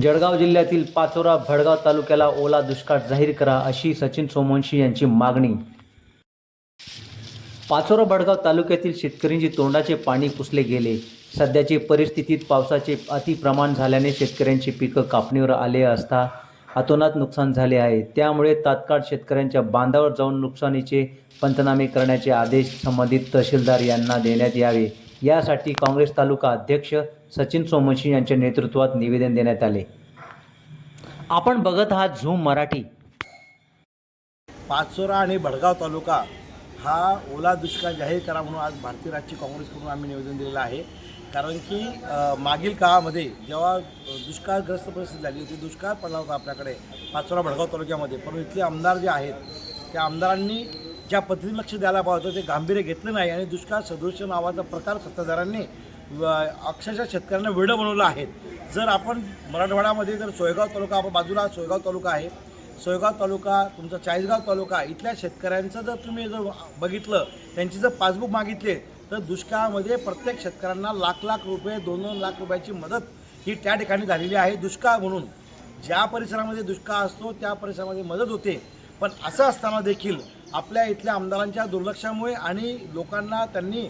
जळगाव जिल्ह्यातील पाचोरा भडगाव तालुक्याला ओला दुष्काळ जाहीर करा अशी सचिन सोमवंशी यांची मागणी. पाचोरा भडगाव तालुक्यातील शेतकऱ्यांची तोंडाचे पाणी पुसले गेले. सध्याची परिस्थितीत पावसाचे अतिप्रमाण झाल्याने शेतकऱ्यांची पिकं कापणीवर आले असता अतोनात नुकसान झाले आहे. त्यामुळे तात्काळ शेतकऱ्यांच्या बांधावर जाऊन नुकसानीचे पंचनामे करण्याचे आदेश संबंधित तहसीलदार यांना देण्यात यावे. यासाठी काँग्रेस तालुका अध्यक्ष सचिन सोमवंशी यांच्या नेतृत्वात निवेदन देण्यात आले. आपण बघत आहात झूम मराठी. पाचोरा आणि भडगाव तालुका हा ओला दुष्काळ जाहीर करा म्हणून आज भारतीय राज्य काँग्रेसकडून आम्ही निवेदन दिलेलं आहे. कारण की मागील काळामध्ये जेव्हा दुष्काळग्रस्त परिस्थिती झाली होती दुष्काळ पडला होता आपल्याकडे पाचोरा भडगाव तालुक्यामध्ये. पण इथले आमदार जे आहेत त्या आमदारांनी ज्या पद्धतीने लक्ष द्यायला पाहिजे होतं ते गांभीर्य घेतलं नाही आणि दुष्काळ सदृश्य नावाचा प्रकार सत्ताधाऱ्यांनी अक्षरशः शेतकऱ्यांना वेडं बनवलं आहे. जर आपण मराठवाड्यामध्ये जर सोयगाव तालुका आपण बाजूला सोयगाव तालुका आहे. सोयगाव तालुका तुमचा चाळीसगाव तालुका इथल्या शेतकऱ्यांचं जर तुम्ही जर बघितलं त्यांची जर पासबुक मागितले तर दुष्काळामध्ये प्रत्येक शेतकऱ्यांना लाख लाख रुपये दोन दोन लाख रुपयाची मदत ही त्या ठिकाणी झालेली आहे. दुष्काळ म्हणून ज्या परिसरामध्ये दुष्काळ असतो त्या परिसरामध्ये मदत होते. पण असं असताना देखील आपल्या इथल्या आमदारांच्या दुर्लक्षामुळे आणि लोकांना त्यांनी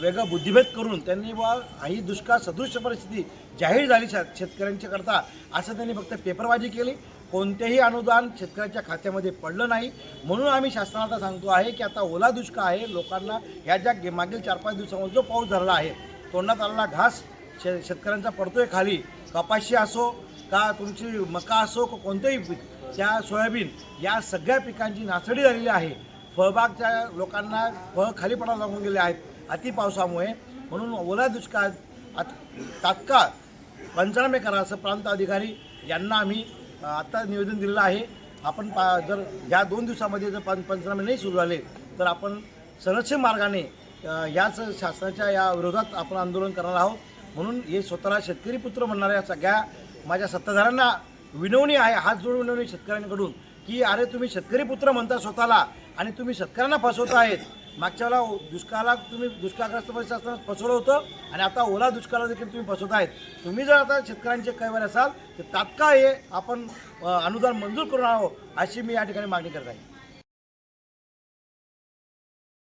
वेगळं बुद्धिभेद करून त्यांनी बा ही दुष्काळ सदृश्य परिस्थिती जाहीर झाली शेतकऱ्यांच्या करता असं त्यांनी फक्त पेपरबाजी केली. कोणतेही अनुदान शेतकऱ्याच्या खात्यामध्ये पडलं नाही. म्हणून आम्ही शासनाला सांगतो आहे की आता ओला दुष्काळ आहे. लोकांना ह्या ज्या मागील चार पाच दिवसामध्ये जो पाऊस झाला आहे तोंडात आलेला घास शे शेतकऱ्यांचा पडतोय खाली. कपाशी असो का तुमची मका असो का कोणतेही त्या सोयाबीन या सगळ्या पिकांची नासडी झालेली आहे. फळबागच्या लोकांना फळ खाली लागून गेले आहेत. अति पावसामुळे. म्हणून ओला दुष्काळ आत- तात्काळ पंचनामे करा असं प्रांत अधिकारी यांना आम्ही आत्ता निवेदन दिलेलं आहे. आपण पा जर या दोन दिवसामध्ये जर पं पंचनामे नाही सुरू झाले तर आपण संरक्षण मार्गाने याच शासनाच्या या विरोधात आपण आंदोलन करणार आहोत. म्हणून हे स्वतःला शेतकरी पुत्र म्हणणाऱ्या सगळ्या माझ्या सत्ताधाऱ्यांना विनवणी आहे हात जोडून विनवणी शेतकऱ्यांकडून की अरे तुम्ही शेतकरी पुत्र म्हणता स्वतःला आणि तुम्ही शेतकऱ्यांना फसवत आहेत. मागच्या वेळेला दुष्काळाला तुम्ही दुष्काळग्रस्त परिस्थिती असताना फसवलं होतं आणि आता ओला दुष्काळाला देखील तुम्ही फसवत आहेत. तुम्ही जर आता शेतकऱ्यांचे कैवार असाल तर तात्काळ हे आपण अनुदान मंजूर करून आहोत अशी मी या ठिकाणी मागणी करत आहे.